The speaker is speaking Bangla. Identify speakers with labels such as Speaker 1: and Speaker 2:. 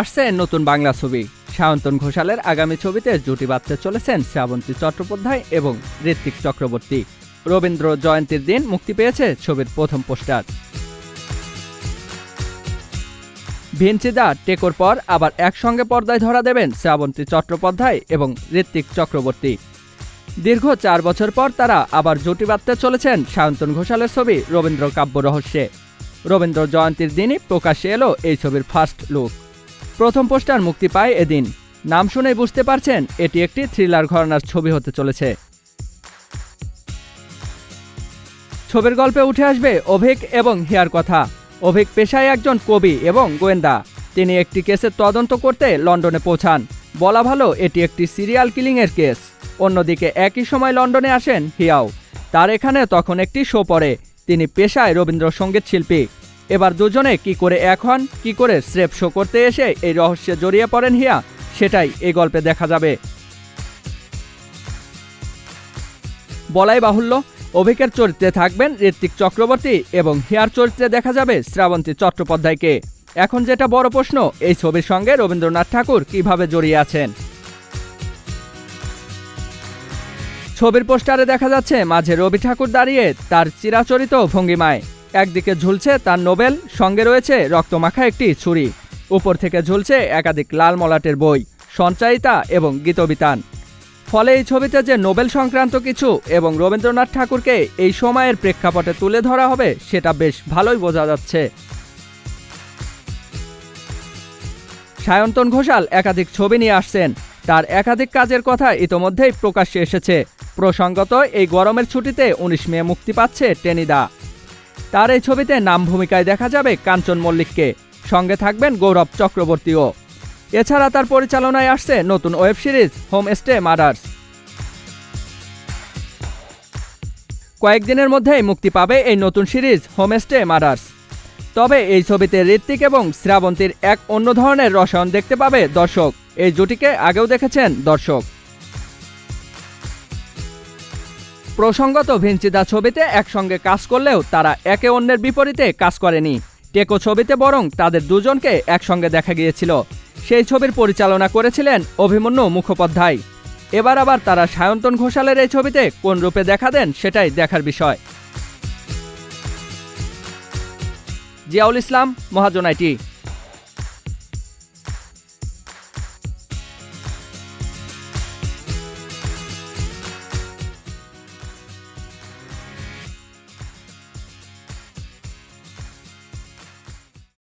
Speaker 1: আসছে নতুন বাংলা ছবি। সায়ন্তন ঘোষালের আগামী ছবিতে জুটি বাঁধতে চলেছেন শ্রাবন্তী চট্টোপাধ্যায় এবং ঋত্বিক চক্রবর্তী। রবীন্দ্র জয়ন্তীর দিন মুক্তি পেয়েছে ছবির প্রথম পোস্টার। ভিনচিদা টেকোর পর আবার একসঙ্গে পর্দায় ধরা দেবেন শ্রাবন্তী চট্টোপাধ্যায় এবং ঋত্বিক চক্রবর্তী। দীর্ঘ চার বছর পর তারা আবার জুটি বাঁধতে চলেছেন সায়ন্তন ঘোষালের ছবি রবীন্দ্র কাব্য রহস্যে। রবীন্দ্র জয়ন্তীর দিনই প্রকাশ্যে এলো এই ছবির ফার্স্ট লুক প্রথম পোস্টার মুক্তি পায় এদিন। নাম শুনেই বুঝতে পারছেন, এটি একটি থ্রিলার ঘরানার ছবি হতে চলেছে। ছবির গল্পে উঠে আসবে অভিক এবং হিয়ার কথা। অভিক পেশায় একজন কবি এবং গোয়েন্দা। তিনি একটি কেসের তদন্ত করতে লন্ডনে পৌঁছান। বলা ভালো, এটি একটি সিরিয়াল কিলিংয়ের কেস। অন্যদিকে একই সময় লন্ডনে আসেন হিয়াও। তার এখানে তখন একটি শো পড়ে। তিনি পেশায় রবীন্দ্রসঙ্গীত শিল্পী। এবার দুজনে কি করে এক হন, কি করে স্রেপ শো করতে এসে এই রহস্যে জড়িয়ে পড়েন হিয়া, সেটাই এই গল্পে দেখা যাবে। বলাই বাহুল্য, অভিকের চরিত্রে থাকবেন ঋত্বিক চক্রবর্তী এবং হিয়ার চরিত্রে দেখা যাবে শ্রাবন্তী চট্টোপাধ্যায়কে। এখন যেটা বড় প্রশ্ন, এই ছবির সঙ্গে রবীন্দ্রনাথ ঠাকুর কীভাবে জড়িয়ে আছেন? ছবির পোস্টারে দেখা যাচ্ছে, মাঝে রবি ঠাকুর দাঁড়িয়ে তার চিরাচরিত ভঙ্গিমায়। একদিকে ঝুলছে তার নোবেল, সঙ্গে রয়েছে রক্তমাখা একটি ছুরি। উপর থেকে ঝুলছে একাধিক লাল মলাটের বই, সঞ্চায়িতা এবং গীতবিতান। ফলে এই ছবিতে যে নোবেল সংক্রান্ত কিছু এবং রবীন্দ্রনাথ ঠাকুরকে এই সময়ের প্রেক্ষাপটে তুলে ধরা হবে, সেটা বেশ ভালোই বোঝা যাচ্ছে। সায়ন্তন ঘোষাল একাধিক ছবি নিয়ে আসছেন। তার একাধিক কাজের কথা ইতোমধ্যেই প্রকাশ্যে এসেছে। প্রসঙ্গত, এই গরমের ছুটিতে উনিশ মে মুক্তি পাচ্ছে টেনিদা। তার এই ছবিতে নাম ভূমিকায় দেখা যাবে কাঞ্চন মল্লিককে। সঙ্গে থাকবেন গৌরব চক্রবর্তীও। এছাড়া তার পরিচালনায় আসছে নতুন web series home stay murders কয়েকদিনের মধ্যেই মুক্তি পাবে এই নতুন সিরিজ হোম স্টে মার্ডার্স তবে এই ছবিতে ঋত্বিক এবং শ্রাবন্তীর এক অন্য ধরনের রসায়ন দেখতে পাবে দর্শক। এই জুটিকে আগেও দেখেছেন দর্শক। প্রসঙ্গত ভিঞ্চিদা ছবিতে একসঙ্গে কাজ করলেও তারা একে অন্যের বিপরীতে কাজ করেনি। টেকো ছবিতে বরং তাদের দুজনকে একসঙ্গে দেখা গিয়েছিল। সেই ছবির পরিচালনা করেছিলেন অভিমন্যু মুখোপাধ্যায়। এবার আবার তারা সায়ন্তন ঘোষালের এই ছবিতে কোন রূপে দেখা দেন সেটাই দেখার বিষয়। জিয়াউল ইসলাম, মহাজন আইটি।